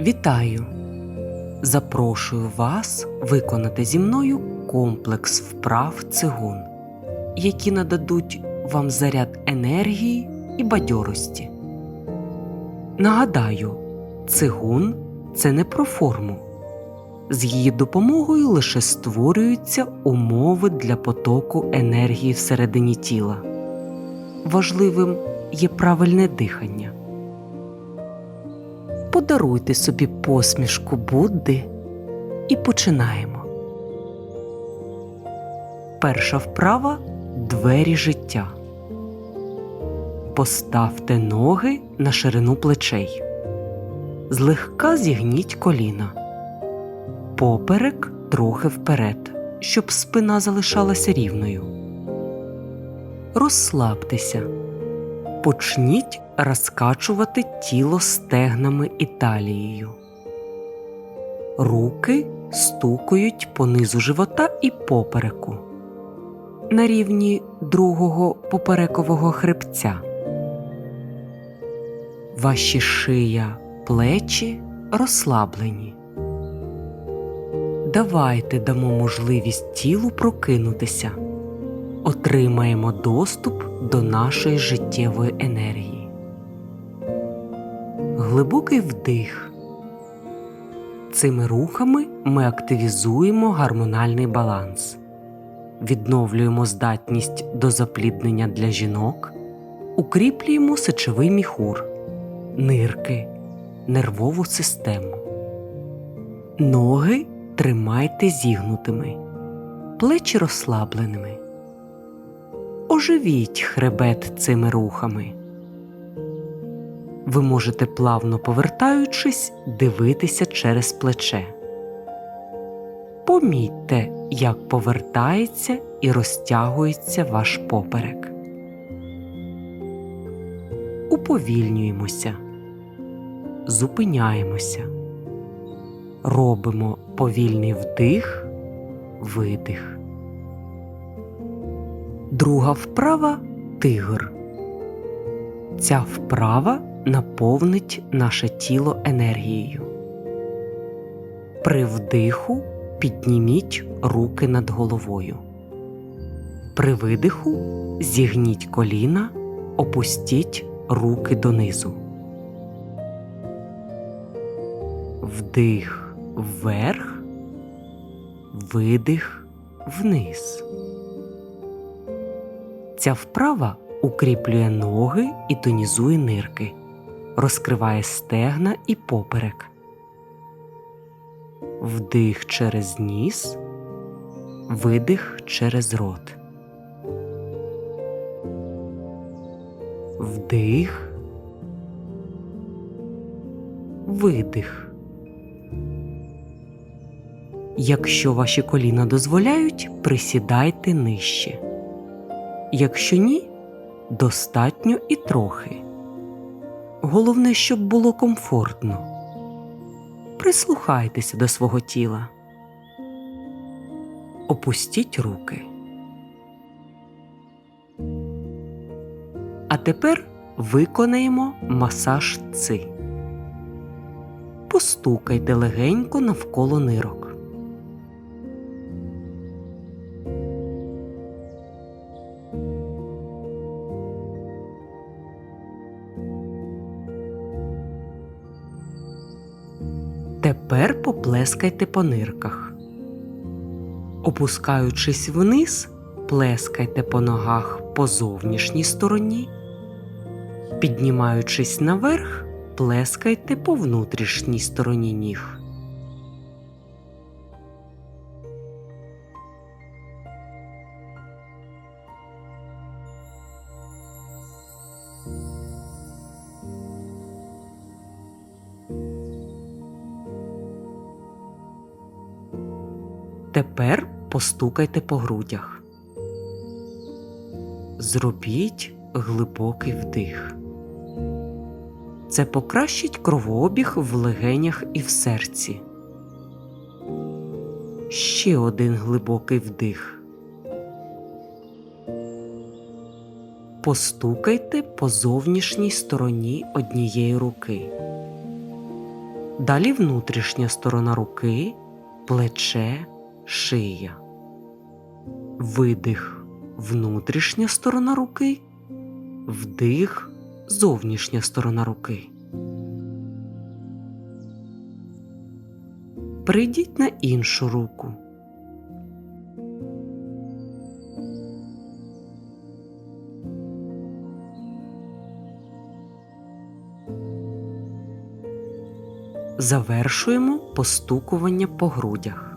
Вітаю! Запрошую вас виконати зі мною комплекс вправ цигун, які нададуть вам заряд енергії і бадьорості. Нагадаю, цигун це не про форму. З її допомогою лише створюються умови для потоку енергії всередині тіла. Важливим є правильне дихання. Подаруйте собі посмішку Будди і починаємо. Перша вправа двері життя. Поставте ноги на ширину плечей. Злегка зігніть коліна. Поперек трохи вперед, щоб спина залишалася рівною. Розслабтеся. Почніть розкачувати тіло стегнами і талією. Руки стукають по низу живота і попереку на рівні другого поперекового хребця. Ваші шия, плечі розслаблені. Давайте дамо можливість тілу прокинутися. Отримаємо доступ до нашої життєвої енергії. Глибокий вдих. Цими рухами ми активізуємо гормональний баланс, відновлюємо здатність до запліднення для жінок, укріплюємо сечовий міхур, нирки, нервову систему. Ноги тримайте зігнутими, плечі розслабленими. Оживіть хребет цими рухами. Ви можете плавно повертаючись дивитися через плече. Помітьте, як повертається і розтягується ваш поперек. Уповільнюємося, зупиняємося, робимо повільний вдих, видих. Друга вправа тигр. Ця вправа наповнить наше тіло енергією. При вдиху підніміть руки над головою. При видиху зігніть коліна, опустіть руки донизу. Вдих вверх, видих вниз. Ця вправа укріплює ноги і тонізує нирки, розкриває стегна і поперек. Вдих через ніс, видих через рот. Вдих, видих. Якщо ваші коліна дозволяють, присідайте нижче. Якщо ні, достатньо і трохи. Головне, щоб було комфортно. Прислухайтеся до свого тіла. Опустіть руки. А тепер виконаємо масаж ци. Постукайте легенько навколо нирок. Тепер поплескайте по нирках. Опускаючись вниз, плескайте по ногах по зовнішній стороні. Піднімаючись наверх, плескайте по внутрішній стороні ніг. Тепер постукайте по грудях. Зробіть глибокий вдих. Це покращить кровообіг в легенях і в серці. Ще один глибокий вдих. Постукайте по зовнішній стороні однієї руки. Далі внутрішня сторона руки, плече, шия. Видих, внутрішня сторона руки, вдих, зовнішня сторона руки. Перейдіть на іншу руку. Завершуємо постукування по грудях.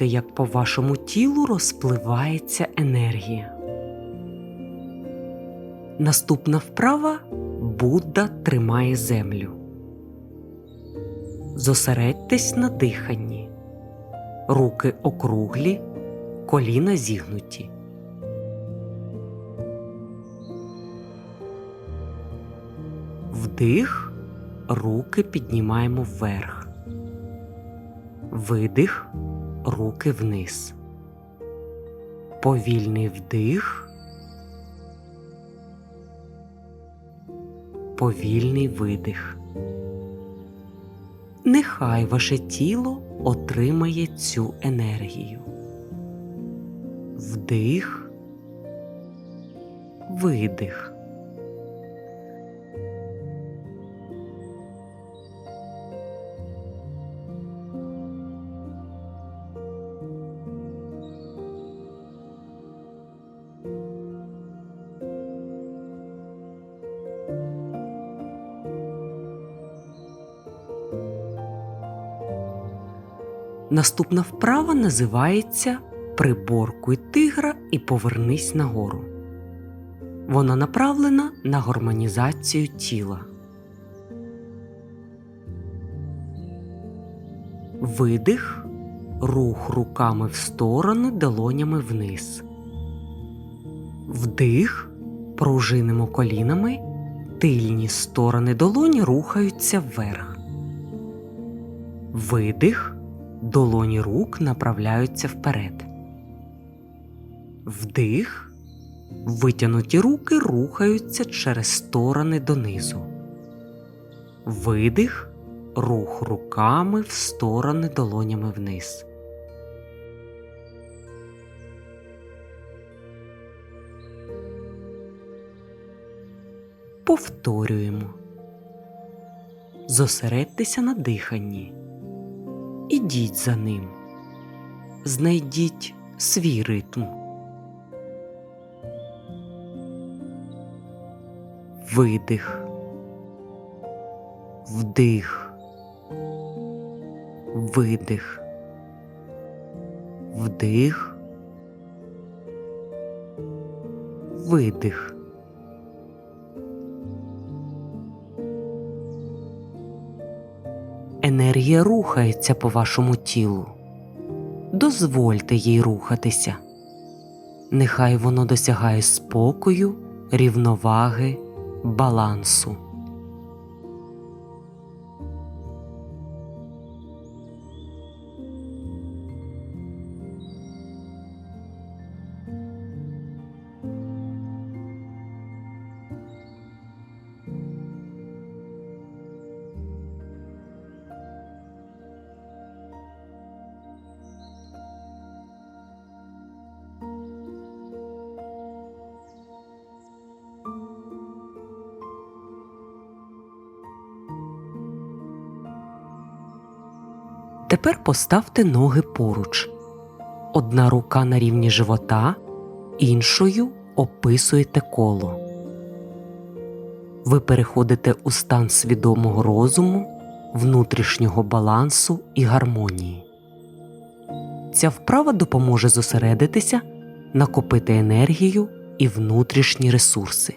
Відчуйте, як по вашому тілу розпливається енергія. Наступна вправа Будда тримає землю. Зосередьтесь на диханні. Руки округлі, коліна зігнуті. Вдих, руки піднімаємо вверх. Видих, руки вниз. Повільний вдих. Повільний видих. Нехай ваше тіло отримає цю енергію. Вдих, видих. Наступна вправа називається Приборкуй тигра і повернись нагору. Вона направлена на гармонізацію тіла. Видих, рух руками в сторони, долонями вниз. Вдих, пружинимо колінами, тильні сторони долоні рухаються вверх. Видих, долоні рук направляються вперед. Вдих, витягнуті руки рухаються через сторони донизу. Видих, рух руками в сторони долонями вниз. Повторюємо. Зосередьтеся на диханні. Ідіть за ним. Знайдіть свій ритм. Видих. Вдих. Видих. Вдих. Видих. Енергія рухається по вашому тілу. Дозвольте їй рухатися. Нехай воно досягає спокою, рівноваги, балансу. Тепер поставте ноги поруч. Одна рука на рівні живота, іншою описуєте коло. Ви переходите у стан свідомого розуму, внутрішнього балансу і гармонії. Ця вправа допоможе зосередитися, накопити енергію і внутрішні ресурси.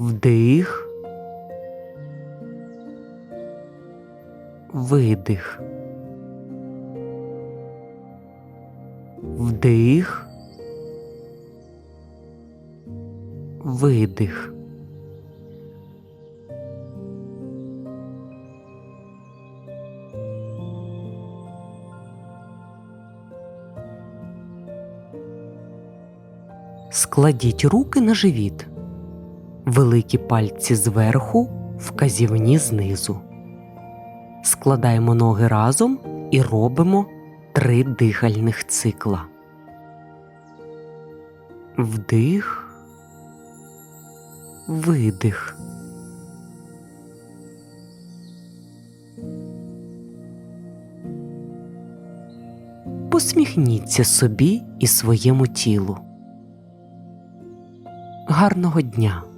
вдих, видих, вдих, видих. Складіть руки на живіт великі пальці зверху, вказівні знизу. Складаємо ноги разом і робимо три дихальних цикла. Вдих, видих. Посміхніться собі і своєму тілу. Гарного дня!